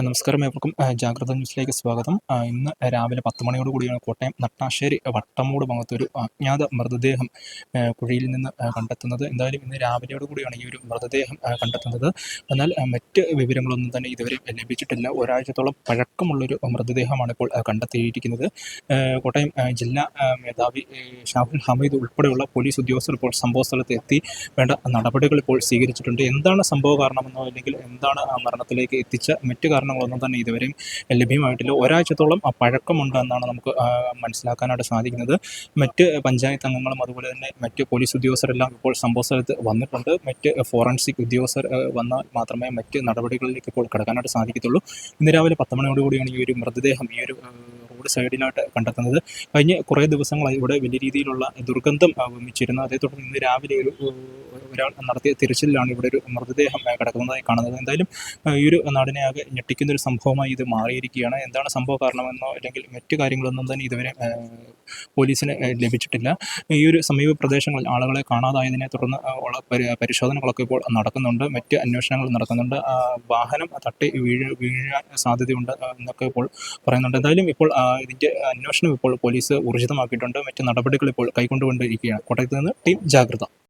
നമസ്കാരം ഏവർക്കും. ജാഗ്രത ന്യൂസിലേക്ക് സ്വാഗതം. ഇന്ന് രാവിലെ പത്ത് മണിയോട് കൂടിയാണ് കോട്ടയം നട്ടാശ്ശേരി വട്ടമൂട് ഭാഗത്തൊരു അജ്ഞാത മൃതദേഹം കുഴിയിൽ നിന്ന് കണ്ടെത്തുന്നത്. എന്തായാലും ഇന്ന് രാവിലെയോട് കൂടിയാണ് ഈ ഒരു മൃതദേഹം കണ്ടെത്തുന്നത്. എന്നാൽ മറ്റ് വിവരങ്ങളൊന്നും തന്നെ ഇതുവരെ ലഭിച്ചിട്ടില്ല. ഒരാഴ്ചത്തോളം പഴക്കമുള്ളൊരു മൃതദേഹമാണ് ഇപ്പോൾ കണ്ടെത്തിയിരിക്കുന്നത്. കോട്ടയം ജില്ലാ മേധാവി ഷാഹുൽ ഹമീദ് ഉൾപ്പെടെയുള്ള പോലീസ് ഉദ്യോഗസ്ഥർ ഇപ്പോൾ സംഭവ സ്ഥലത്ത് എത്തി വേണ്ട നടപടികൾ ഇപ്പോൾ സ്വീകരിച്ചിട്ടുണ്ട്. എന്താണ് സംഭവ കാരണമെന്നോ അല്ലെങ്കിൽ എന്താണ് മരണത്തിലേക്ക് എത്തിച്ച മറ്റു കാരണങ്ങളൊന്നും തന്നെ ഇതുവരെയും ലഭ്യമായിട്ടില്ല. ഒരാഴ്ചത്തോളം ആ പഴക്കമുണ്ട് എന്നാണ് നമുക്ക് മനസ്സിലാക്കാനായിട്ട് സാധിക്കുന്നത്. മറ്റ് പഞ്ചായത്ത് അംഗങ്ങളും അതുപോലെ തന്നെ മറ്റ് പോലീസ് ഉദ്യോഗസ്ഥരെല്ലാം ഇപ്പോൾ സംഭവ സ്ഥലത്ത് വന്നിട്ടുണ്ട്. മറ്റ് ഫോറൻസിക് ഉദ്യോഗസ്ഥർ വന്നാൽ മാത്രമേ മറ്റ് നടപടികളിലേക്ക് ഇപ്പോൾ കിടക്കാനായിട്ട് സാധിക്കത്തുള്ളൂ. ഇന്ന് രാവിലെ പത്ത് മണിയോടുകൂടിയാണ് ഈ ഒരു മൃതദേഹം ഈ ഒരു റോഡ് സൈഡിലായിട്ട് കണ്ടെത്തുന്നത്. കഴിഞ്ഞ കുറേ ദിവസങ്ങളായി ഇവിടെ വലിയ രീതിയിലുള്ള ദുർഗന്ധം വമിച്ചിരുന്നു. അതേ തുടർന്ന് ഇന്ന് രാവിലെ ഒരു ഒരാൾ നടത്തിയ തിരച്ചിലാണ് ഇവിടെ ഒരു മൃതദേഹം കിടക്കുന്നതായി കാണുന്നത്. എന്തായാലും ഈ ഒരു നാടിനെ ആകെ ഞെട്ടിക്കുന്ന ഒരു സംഭവമായി ഇത് മാറിയിരിക്കുകയാണ്. എന്താണ് സംഭവ കാരണമെന്നോ അല്ലെങ്കിൽ മറ്റു കാര്യങ്ങളൊന്നും തന്നെ ഇതുവരെ പോലീസിന് ലഭിച്ചിട്ടില്ല. ഈ ഒരു സമീപ പ്രദേശങ്ങളിൽ ആളുകളെ കാണാതായതിനെ തുടർന്ന് ഉള്ള പരിശോധനകളൊക്കെ ഇപ്പോൾ നടക്കുന്നുണ്ട്. മറ്റ് അന്വേഷണങ്ങൾ നടക്കുന്നുണ്ട്. വാഹനം തട്ടി വീഴ വീഴാൻ സാധ്യതയുണ്ട് എന്നൊക്കെ ഇപ്പോൾ പറയുന്നുണ്ട്. എന്തായാലും ഇപ്പോൾ ഇതിന്റെ അന്വേഷണം ഇപ്പോൾ പോലീസ് ഊർജിതമാക്കിയിട്ടുണ്ട്. മറ്റ് നടപടികൾ ഇപ്പോൾ കൈക്കൊണ്ടുകൊണ്ടിരിക്കുകയാണ്. കോട്ടയത്ത് നിന്ന് ടീം ജാഗ്രത.